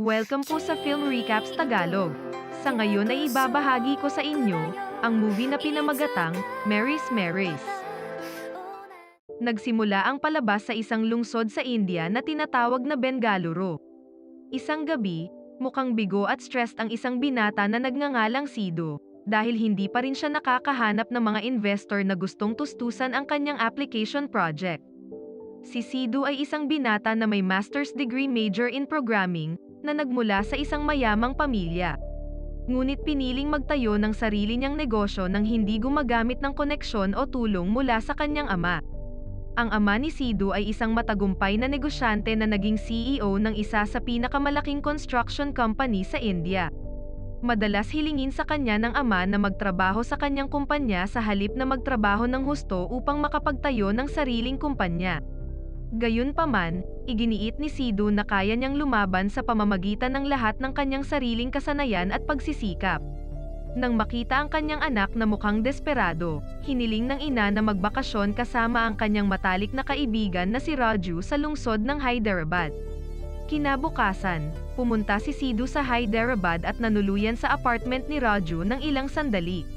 Welcome po sa Film Recaps Tagalog. Sa ngayon ay ibabahagi ko sa inyo ang movie na pinamagatang Mary's Marys. Nagsimula ang palabas sa isang lungsod sa India na tinatawag na Bengaluru. Isang gabi, mukhang bigo at stressed ang isang binata na nagngangalang Sido dahil hindi pa rin siya nakakahanap ng mga investor na gustong tustusan ang kanyang application project. Si Sido ay isang binata na may master's degree major in programming na nagmula sa isang mayamang pamilya. Ngunit piniling magtayo ng sarili niyang negosyo nang hindi gumagamit ng koneksyon o tulong mula sa kanyang ama. Ang ama ni Sido ay isang matagumpay na negosyante na naging CEO ng isa sa pinakamalaking construction company sa India. Madalas hilingin sa kanya ng ama na magtrabaho sa kanyang kumpanya sa halip na magtrabaho ng husto upang makapagtayo ng sariling kumpanya. Gayunpaman, iginiit ni Sido na kaya niyang lumaban sa pamamagitan ng lahat ng kanyang sariling kasanayan at pagsisikap. Nang makita ang kanyang anak na mukhang desperado, hiniling ng ina na magbakasyon kasama ang kanyang matalik na kaibigan na si Raju sa lungsod ng Hyderabad. Kinabukasan, pumunta si Sido sa Hyderabad at nanuluyan sa apartment ni Raju ng ilang sandali.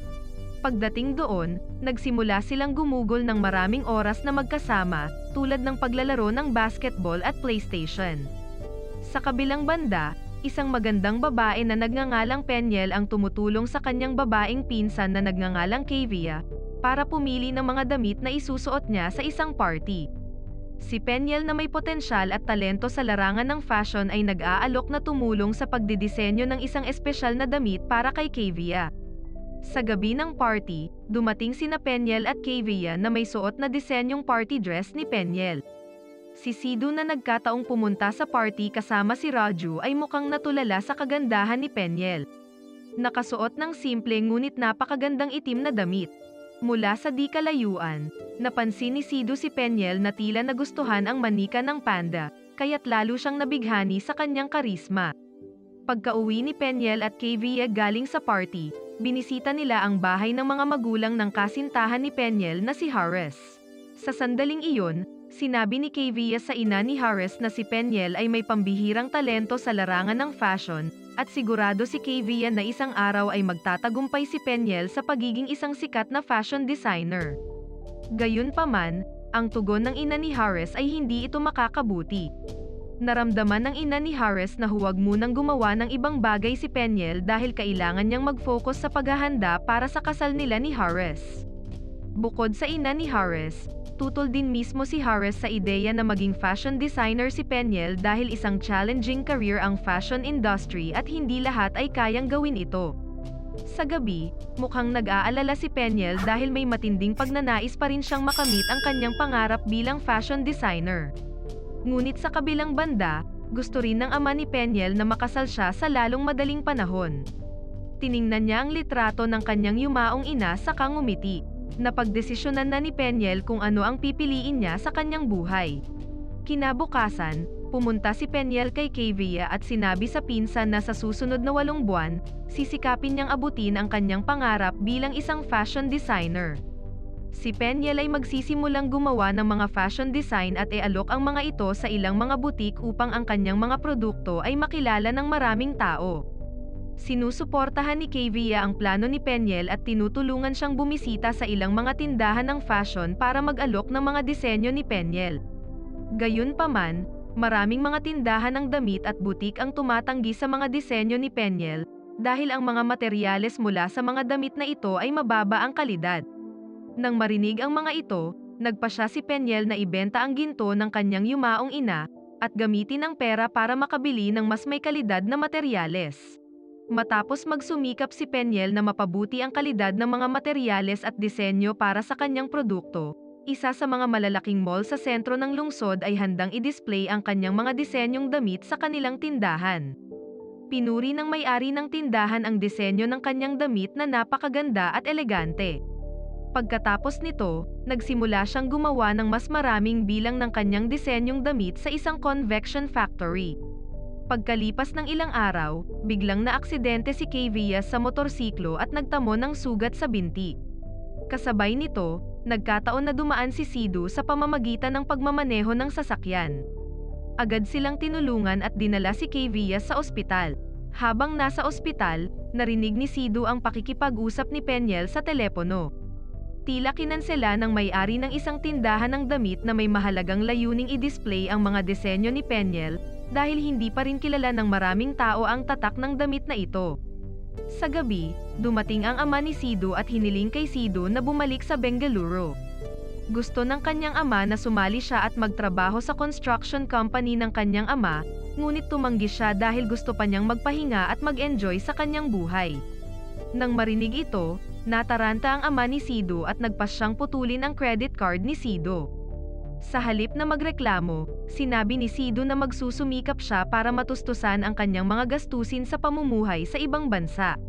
Pagdating doon, nagsimula silang gumugol ng maraming oras na magkasama, tulad ng paglalaro ng basketball at PlayStation. Sa kabilang banda, isang magandang babae na nagngangalang Penyel ang tumutulong sa kanyang babaeng pinsan na nagngangalang Kavia, para pumili ng mga damit na isusuot niya sa isang party. Si Penyel na may potensyal at talento sa larangan ng fashion ay nag-aalok na tumulong sa pagdidisenyo ng isang espesyal na damit para kay Kavia. Sa gabi ng party, dumating sina Penyel at Kavia na may suot na disenyong party dress ni Penyel. Si Sido na nagkataong pumunta sa party kasama si Raju ay mukhang natulala sa kagandahan ni Penyel. Nakasuot ng simple ngunit napakagandang itim na damit. Mula sa di kalayuan, napansin ni Sido si Penyel na tila nagustuhan ang manika ng panda, kaya't lalo siyang nabighani sa kanyang karisma. Pagka-uwi ni Penyel at Kavia galing sa party, binisita nila ang bahay ng mga magulang ng kasintahan ni Penyel na si Harris. Sa sandaling iyon, sinabi ni Kavia sa ina ni Harris na si Penyel ay may pambihirang talento sa larangan ng fashion, at sigurado si Kavia na isang araw ay magtatagumpay si Penyel sa pagiging isang sikat na fashion designer. Gayunpaman, ang tugon ng ina ni Harris ay hindi ito makakabuti. Naramdaman ng ina ni Harris na huwag munang gumawa ng ibang bagay si Penyel dahil kailangan niyang mag-focus sa paghahanda para sa kasal nila ni Harris. Bukod sa ina ni Harris, tutol din mismo si Harris sa ideya na maging fashion designer si Penyel dahil isang challenging career ang fashion industry at hindi lahat ay kayang gawin ito. Sa gabi, mukhang nag-aalala si Penyel dahil may matinding pagnanais pa rin siyang makamit ang kanyang pangarap bilang fashion designer. Ngunit sa kabilang banda, gusto rin ng ama ni Penyel na makasal siya sa lalong madaling panahon. Tiningnan niya ang litrato ng kanyang yumaong ina sa kangumiti. Napagdesisyonan na ni Penyel kung ano ang pipiliin niya sa kanyang buhay. Kinabukasan, pumunta si Penyel kay Kavia at sinabi sa pinsan na sa susunod na walong buwan, sisikapin niyang abutin ang kanyang pangarap bilang isang fashion designer. Si Penyel ay magsisimulang gumawa ng mga fashion design at ialok ang mga ito sa ilang mga butik upang ang kanyang mga produkto ay makilala ng maraming tao. Sinusuportahan ni Kavia ang plano ni Penyel at tinutulungan siyang bumisita sa ilang mga tindahan ng fashion para mag-alok ng mga disenyo ni Penyel. Gayunpaman, maraming mga tindahan ng damit at butik ang tumatanggi sa mga disenyo ni Penyel dahil ang mga materyales mula sa mga damit na ito ay mababa ang kalidad. Nang marinig ang mga ito, nagpa siya si Penyel na ibenta ang ginto ng kanyang yumaong ina, at gamitin ang pera para makabili ng mas may kalidad na materyales. Matapos magsumikap si Penyel na mapabuti ang kalidad ng mga materyales at disenyo para sa kanyang produkto, isa sa mga malalaking mall sa sentro ng lungsod ay handang i-display ang kanyang mga disenyong damit sa kanilang tindahan. Pinuri ng may-ari ng tindahan ang disenyo ng kanyang damit na napakaganda at elegante. Pagkatapos nito, nagsimula siyang gumawa ng mas maraming bilang ng kanyang disenyong damit sa isang convection factory. Pagkalipas ng ilang araw, biglang naaksidente si Kavia sa motorsiklo at nagtamo ng sugat sa binti. Kasabay nito, nagkataon na dumaan si Sido sa pamamagitan ng pagmamaneho ng sasakyan. agad silang tinulungan at dinala si Kevia sa ospital. Habang nasa ospital, narinig ni Sido ang pakikipag-usap ni Penyel sa telepono. Tila kinansela ng may-ari ng isang tindahan ng damit na may mahalagang layuning i-display ang mga disenyo ni Penyel dahil hindi pa rin kilala ng maraming tao ang tatak ng damit na ito. Sa gabi, dumating ang ama ni Sido at hiniling kay Sido na bumalik sa Bengaluru. Gusto ng kanyang ama na sumali siya at magtrabaho sa construction company ng kanyang ama, ngunit tumanggi siya dahil gusto pa niyang magpahinga at mag-enjoy sa kanyang buhay. Nang marinig ito, nataranta ang ama ni Sido at nagpasyang putulin ang credit card ni Sido. Sa halip na magreklamo, sinabi ni Sido na magsusumikap siya para matustusan ang kanyang mga gastusin sa pamumuhay sa ibang bansa.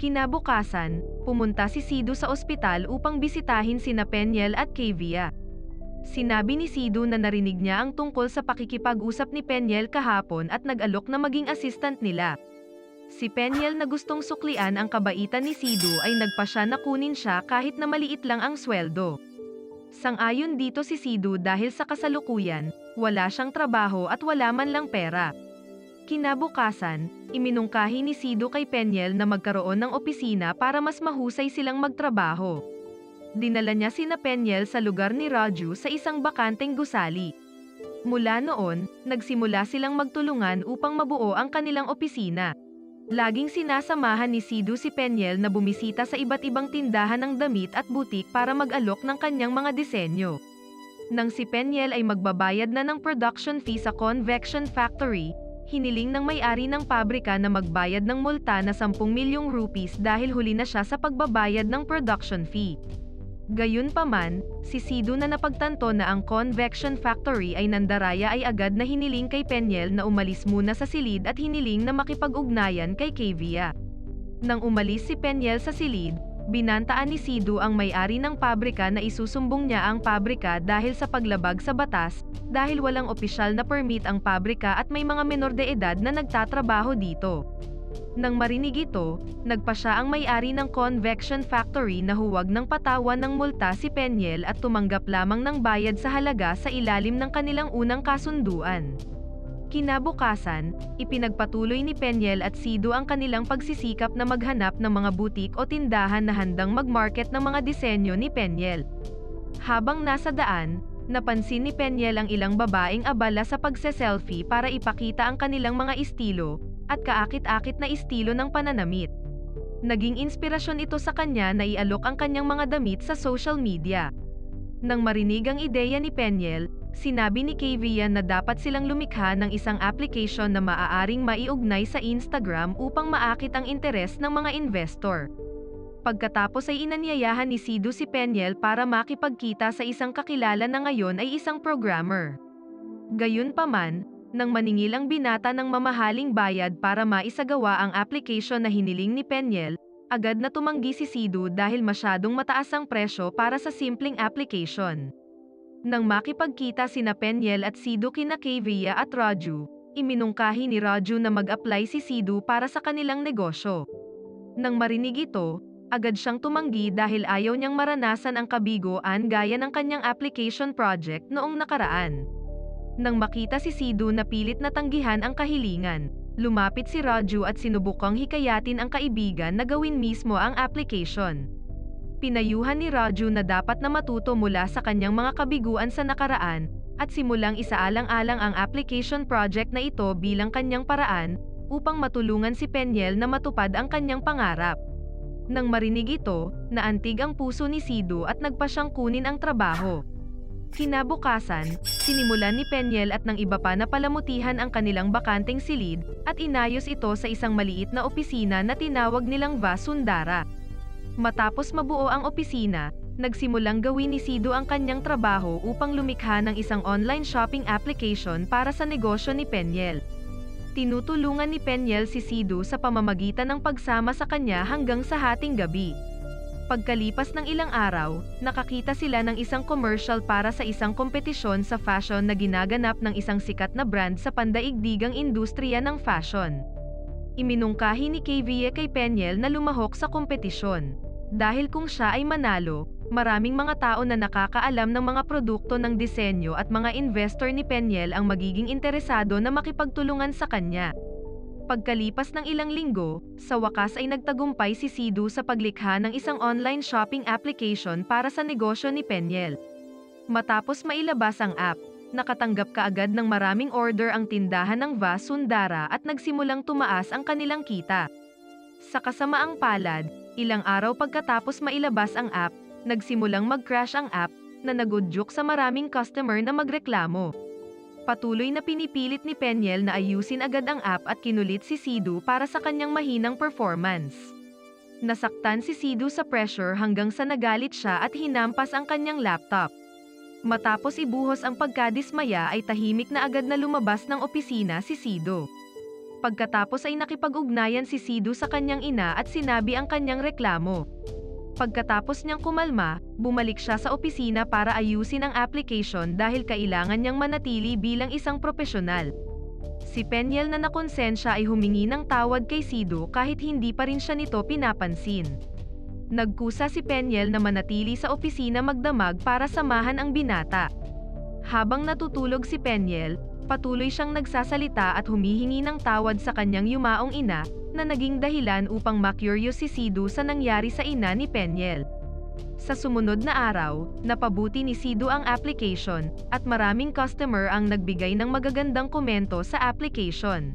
Kinabukasan, pumunta si Sido sa ospital upang bisitahin sina Penyel at Kevia. Sinabi ni Sido na narinig niya ang tungkol sa pakikipag-usap ni Penyel kahapon at nag-alok na maging assistant nila. Si Penyel na gustong suklian ang kabaitan ni Sido ay nagpasya na kunin siya kahit na maliit lang ang sweldo. Sang-ayon dito si Sido dahil sa kasalukuyan, wala siyang trabaho at wala man lang pera. Kinabukasan, iminungkahi ni Sido kay Penyel na magkaroon ng opisina para mas mahusay silang magtrabaho. Dinala niya sina Penyel sa lugar ni Raju sa isang bakanteng gusali. Mula noon, nagsimula silang magtulungan upang mabuo ang kanilang opisina. Laging sinasamahan ni Sido si Penyel na bumisita sa iba't ibang tindahan ng damit at butik para mag-alok ng kanyang mga disenyo. Nang si Penyel ay magbabayad na ng production fee sa Convection Factory, hiniling ng may-ari ng pabrika na magbayad ng multa na 10 milyong rupees dahil huli na siya sa pagbabayad ng production fee. Gayunpaman, si Sido na napagtanto na ang convection factory ay nandaraya ay agad na hiniling kay Penyel na umalis muna sa silid at hiniling na makipag-ugnayan kay Kevia. Nang umalis si Penyel sa silid, binantaan ni Sido ang may-ari ng pabrika na isusumbong niya ang pabrika dahil sa paglabag sa batas, dahil walang opisyal na permit ang pabrika at may mga menor de edad na nagtatrabaho dito. Nang marinig ito, nagpa siya ang may-ari ng convection factory na huwag ng patawan ng multa si Penyel at tumanggap lamang ng bayad sa halaga sa ilalim ng kanilang unang kasunduan. Kinabukasan, ipinagpatuloy ni Penyel at Sido ang kanilang pagsisikap na maghanap ng mga butik o tindahan na handang mag-market ng mga disenyo ni Penyel. Habang nasa daan, napansin ni Penyel ang ilang babaeng abala sa pagse-selfie para ipakita ang kanilang mga estilo, at kaakit-akit na estilo ng pananamit. Naging inspirasyon ito sa kanya na ialok ang kanyang mga damit sa social media. Nang marinig ang ideya ni Penyel, sinabi ni Kavian na dapat silang lumikha ng isang application na maaaring maiugnay sa Instagram upang maakit ang interes ng mga investor. Pagkatapos ay inanyayahan ni Sido si Penyel para makipagkita sa isang kakilala na ngayon ay isang programmer. Gayunpaman, nang maningil ang binata ng mamahaling bayad para maisagawa ang application na hiniling ni Penyel, agad na tumanggi si Sido dahil masyadong mataas ang presyo para sa simpleng application. Nang makipagkita sina Penyel at Sido kina Kevia at Raju, iminungkahi ni Raju na mag-apply si Sido para sa kanilang negosyo. Nang marinig ito, agad siyang tumanggi dahil ayaw niyang maranasan ang kabigoan gaya ng kanyang application project noong nakaraan. Nang makita si Sido na pilit na tanggihan ang kahilingan, lumapit si Raju at sinubukang hikayatin ang kaibigan na gawin mismo ang application. Pinayuhan ni Raju na dapat na matuto mula sa kanyang mga kabiguan sa nakaraan, at simulang isaalang-alang ang application project na ito bilang kanyang paraan, upang matulungan si Penyel na matupad ang kanyang pangarap. Nang marinig ito, naantig ang puso ni Sido at nagpa siyang kunin ang trabaho. Kinabukasan, sinimulan ni Penyel at ng iba pa na palamutihan ang kanilang bakanteng silid, at inayos ito sa isang maliit na opisina na tinawag nilang Vasundara. Matapos mabuo ang opisina, nagsimulang gawin ni Sido ang kanyang trabaho upang lumikha ng isang online shopping application para sa negosyo ni Penyel. Tinutulungan ni Penyel si Sido sa pamamagitan ng pagsama sa kanya hanggang sa hating gabi. Pagkalipas ng ilang araw, nakakita sila ng isang commercial para sa isang kompetisyon sa fashion na ginaganap ng isang sikat na brand sa pandaigdigang industriya ng fashion. Iminungkahi ni KVA kay Penyel na lumahok sa kompetisyon. Dahil kung siya ay manalo, maraming mga tao na nakakaalam ng mga produkto ng disenyo at mga investor ni Penyel ang magiging interesado na makipagtulungan sa kanya. Pagkalipas ng ilang linggo, sa wakas ay nagtagumpay si Sidu sa paglikha ng isang online shopping application para sa negosyo ni Penyel. Matapos mailabas ang app, nakatanggap kaagad ng maraming order ang tindahan ng Vasundara at nagsimulang tumaas ang kanilang kita. Sa kasamaang palad, ilang araw pagkatapos mailabas ang app, nagsimulang mag-crash ang app na nagudyok sa maraming customer na magreklamo. Patuloy na pinipilit ni Penyel na ayusin agad ang app at kinulit si Sidu para sa kanyang mahinang performance. Nasaktan si Sidu sa pressure hanggang sa nagalit siya at hinampas ang kanyang laptop. Matapos ibuhos ang pagkadismaya ay tahimik na agad na lumabas ng opisina si Sido. Pagkatapos ay nakipag-ugnayan si Sido sa kanyang ina at sinabi ang kanyang reklamo. Pagkatapos niyang kumalma, bumalik siya sa opisina para ayusin ang application dahil kailangan niyang manatili bilang isang propesyonal. Si Penyel na nakonsensya ay humingi ng tawad kay Sido kahit hindi pa rin siya nito pinapansin. Nagkusa si Penyel na manatili sa opisina magdamag para samahan ang binata. Habang natutulog si Penyel, patuloy siyang nagsasalita at humihingi ng tawad sa kanyang yumaong ina, na naging dahilan upang makuryo si Sidu sa nangyari sa ina ni Penyel. Sa sumunod na araw, napabuti ni Sidu ang application, at maraming customer ang nagbigay ng magagandang komento sa application.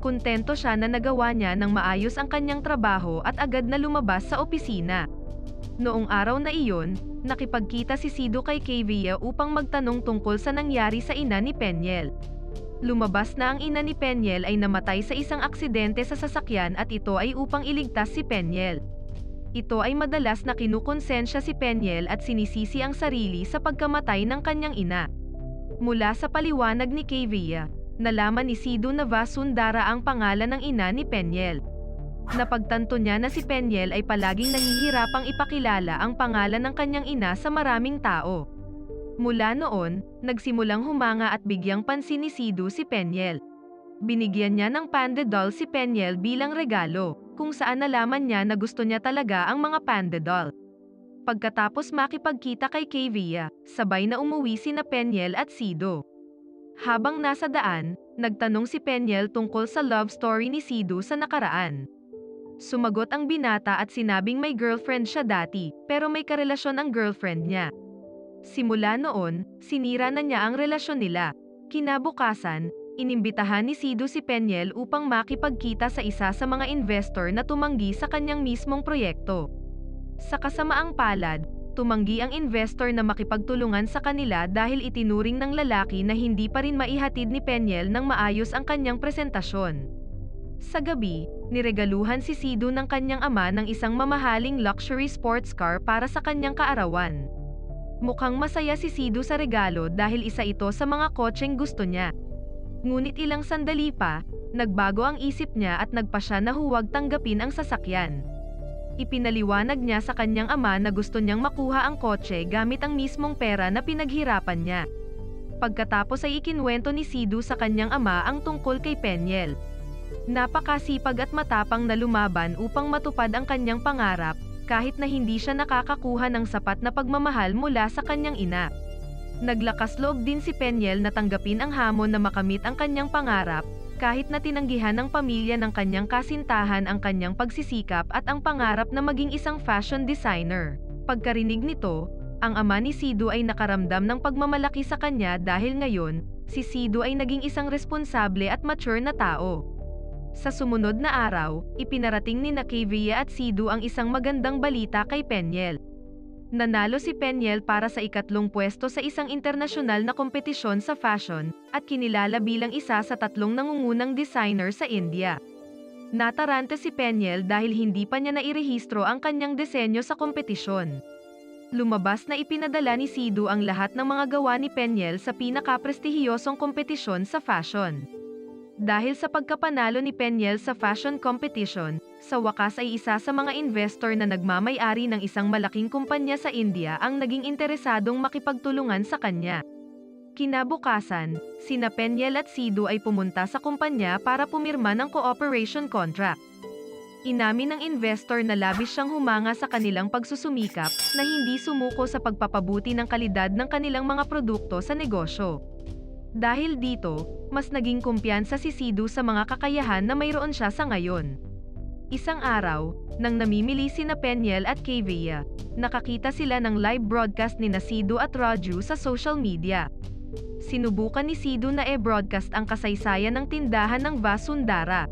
Kontento siya na nagawa niya ng maayos ang kanyang trabaho at agad na lumabas sa opisina. Noong araw na iyon, nakipagkita si Sido kay Kavia upang magtanong tungkol sa nangyari sa ina ni Penyel. Lumabas na ang ina ni Penyel ay namatay sa isang aksidente sa sasakyan at ito ay upang iligtas si Penyel. Ito ay madalas na kinukonsensya si Penyel at sinisisi ang sarili sa pagkamatay ng kanyang ina. Mula sa paliwanag ni Kavia, nalaman ni Sido na Vasundara ang pangalan ng ina ni Penyel. Napagtanto niya na si Penyel ay palaging nahihirapang ipakilala ang pangalan ng kanyang ina sa maraming tao. Mula noon, nagsimulang humanga at bigyang pansin ni Sidu si Penyel. Binigyan niya ng panda doll si Penyel bilang regalo, kung saan nalaman niya na gusto niya talaga ang mga panda doll. Pagkatapos makipagkita kay Kavia, sabay na umuwi si na Penyel at Sido. Habang nasa daan, nagtanong si Penyel tungkol sa love story ni Sidu sa nakaraan. Sumagot ang binata at sinabing may girlfriend siya dati, pero may karelasyon ang girlfriend niya. Simula noon, sinira na niya ang relasyon nila. Kinabukasan, inimbitahan ni Sido si Penyel upang makipagkita sa isa sa mga investor na tumanggi sa kanyang mismong proyekto. Sa kasamaang palad, tumanggi ang investor na makipagtulungan sa kanila dahil itinuring ng lalaki na hindi pa rin maihatid ni Penyel ng maayos ang kanyang presentasyon. Sa gabi, niregaluhan si Sido ng kanyang ama ng isang mamahaling luxury sports car para sa kanyang kaarawan. Mukhang masaya si Sido sa regalo dahil isa ito sa mga kotseng gusto niya. Ngunit ilang sandali pa, nagbago ang isip niya at nagpa siya na huwag tanggapin ang sasakyan. Ipinaliwanag niya sa kanyang ama na gusto niyang makuha ang kotse gamit ang mismong pera na pinaghirapan niya. Pagkatapos ay ikinwento ni Sidu sa kanyang ama ang tungkol kay Penyel. Napakasipag at matapang na lumaban upang matupad ang kanyang pangarap, kahit na hindi siya nakakakuha ng sapat na pagmamahal mula sa kanyang ina. Naglakas loob din si Penyel na tanggapin ang hamon na makamit ang kanyang pangarap, kahit na tinanggihan ng pamilya ng kanyang kasintahan ang kanyang pagsisikap at ang pangarap na maging isang fashion designer. Pagkarinig nito, ang ama ni Sido ay nakaramdam ng pagmamalaki sa kanya dahil ngayon, si Sido ay naging isang responsable at mature na tao. Sa sumunod na araw, ipinarating ni Nakavia at Sidu ang isang magandang balita kay Penyel. Nanalo si Penyel para sa ikatlong pwesto sa isang internasyonal na kompetisyon sa fashion, at kinilala bilang isa sa tatlong nangungunang designer sa India. Natarante si Penyel dahil hindi pa niya nairehistro ang kanyang disenyo sa kompetisyon. Lumabas na ipinadala ni Sidu ang lahat ng mga gawa ni Penyel sa pinakaprestihiyosong kompetisyon sa fashion. Dahil sa pagkapanalo ni Penyel sa fashion competition, sa wakas ay isa sa mga investor na nagmamay-ari ng isang malaking kumpanya sa India ang naging interesadong makipagtulungan sa kanya. Kinabukasan, sina Penyel at Sidu ay pumunta sa kumpanya para pumirma ng cooperation contract. Inamin ng investor na labis siyang humanga sa kanilang pagsusumikap na hindi sumuko sa pagpapabuti ng kalidad ng kanilang mga produkto sa negosyo. Dahil dito, mas naging kumpiyansa si Sidu sa mga kakayahan na mayroon siya sa ngayon. Isang araw, nang namimili si na Penyel at Kevia, nakakita sila ng live broadcast ni Nasido at Raju sa social media. Sinubukan ni Sido na e-broadcast ang kasaysayan ng tindahan ng Vasundara.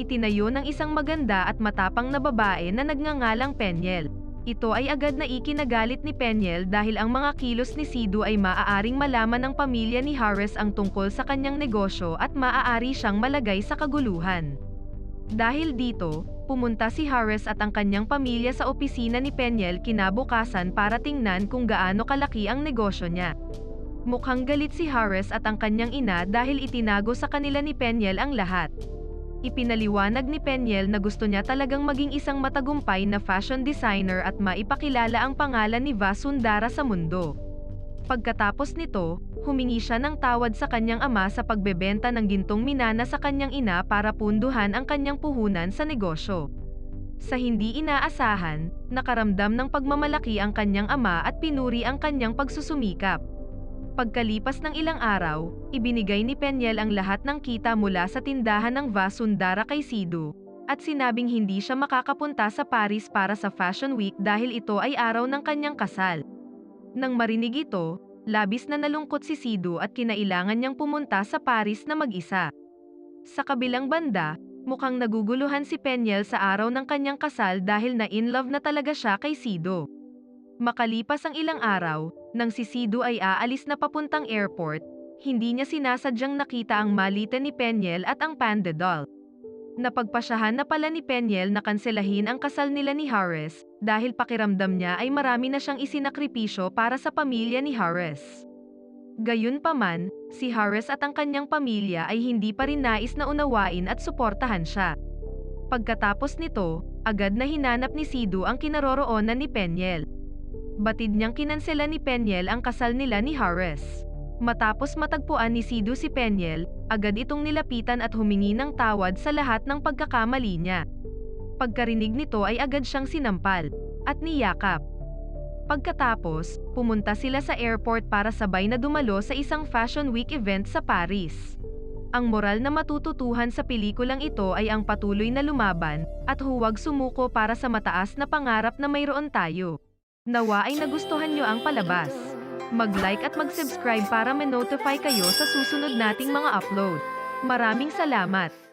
Itinayo ng isang maganda at matapang na babae na nagngangalang Penyel. Ito ay agad na ikinagalit ni Penyel dahil ang mga kilos ni Sido ay maaaring malaman ng pamilya ni Harris ang tungkol sa kanyang negosyo at maaari siyang malagay sa kaguluhan. Dahil dito, pumunta si Harris at ang kanyang pamilya sa opisina ni Penyel kinabukasan para tingnan kung gaano kalaki ang negosyo niya. Mukhang galit si Harris at ang kanyang ina dahil itinago sa kanila ni Penyel ang lahat. Ipinaliwanag ni Penyel na gusto niya talagang maging isang matagumpay na fashion designer at maipakilala ang pangalan ni Vasundara sa mundo. Pagkatapos nito, humingi siya ng tawad sa kanyang ama sa pagbebenta ng gintong minana sa kanyang ina para punduhan ang kanyang puhunan sa negosyo. Sa hindi inaasahan, nakaramdam ng pagmamalaki ang kanyang ama at pinuri ang kanyang pagsusumikap. Pagkalipas ng ilang araw, ibinigay ni Penyel ang lahat ng kita mula sa tindahan ng Vasundara kay Sido, at sinabing hindi siya makakapunta sa Paris para sa Fashion Week dahil ito ay araw ng kanyang kasal. Nang marinig ito, labis na nalungkot si Sido at kinailangan niyang pumunta sa Paris na mag-isa. Sa kabilang banda, mukhang naguguluhan si Penyel sa araw ng kanyang kasal dahil na in love na talaga siya kay Sido. Makalipas ang ilang araw, nang si Sido ay aalis na papuntang airport, hindi niya sinasadyang nakita ang malita ni Penyel at ang panda doll. Napagpasyahan na pala ni Penyel na kanselahin ang kasal nila ni Harris, dahil pakiramdam niya ay marami na siyang isinakripisyo para sa pamilya ni Harris. Gayunpaman, si Harris at ang kanyang pamilya ay hindi pa rin nais na unawain at suportahan siya. Pagkatapos nito, agad na hinanap ni Sido ang kinaroroonan ni Penyel. Batid niyang kinansela ni Penyel ang kasal nila ni Harris. Matapos matagpuan ni Sido si Penyel, agad itong nilapitan at humingi ng tawad sa lahat ng pagkakamali niya. Pagkarinig nito ay agad siyang sinampal, at niyakap. Pagkatapos, pumunta sila sa airport para sabay na dumalo sa isang Fashion Week event sa Paris. Ang moral na matututuhan sa pelikulang ito ay ang patuloy na lumaban, at huwag sumuko para sa mataas na pangarap na mayroon tayo. Nawa ay nagustuhan nyo ang palabas. Mag-like at mag-subscribe para ma-notify kayo sa susunod nating mga upload. Maraming salamat!